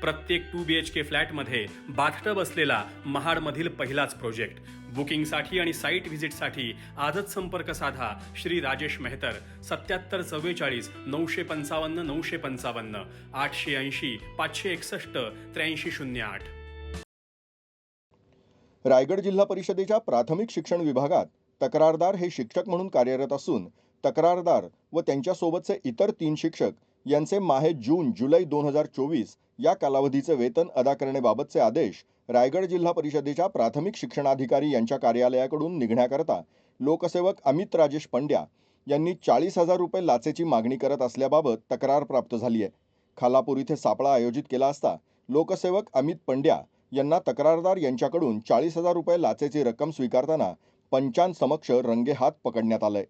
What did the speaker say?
प्रत्येक to B H के फ्लॅटमध्ये bathtub असलेला महाडमधील पहिलाच प्रोजेक्ट. बुकिंगसाठी आणि साईट व्हिजिटसाठी आजच संपर्क साधा श्री राजेश मेहतर. सत्याहत्तर चव्वेचाळीस नऊशे पंचावन्न नऊशे पंचावन्न आठशे ऐंशी पाचशे एकसष्ट त्र्याऐंशी शून्य आठ. रायगड जिल्हा परिषदेच्या प्राथमिक शिक्षण विभागात तक्रारदार हे शिक्षक म्हणून कार्यरत असून तक्रारदार व त्यांच्यासोबतचे इतर तीन शिक्षक यांचे माहे जून जुलै दोन हजार चोवीस या कालावधीचे वेतन अदा करण्याबाबतचे आदेश रायगड जिल्हा परिषदेच्या प्राथमिक शिक्षणाधिकारी यांच्या कार्यालयाकडून निघण्याकरता लोकसेवक अमित राजेश पंड्या यांनी चाळीस हजार रुपये लाचेची मागणी करत असल्याबाबत तक्रार प्राप्त झाली आहे. खालापूर इथे सापळा आयोजित केला असता लोकसेवक अमित पंड्या यांना तक्रारदार यांच्याकडून चाळीस हजार रुपये लाचेची रक्कम स्वीकारताना पंचांसमक्ष रंगेहात पकडण्यात आलंय.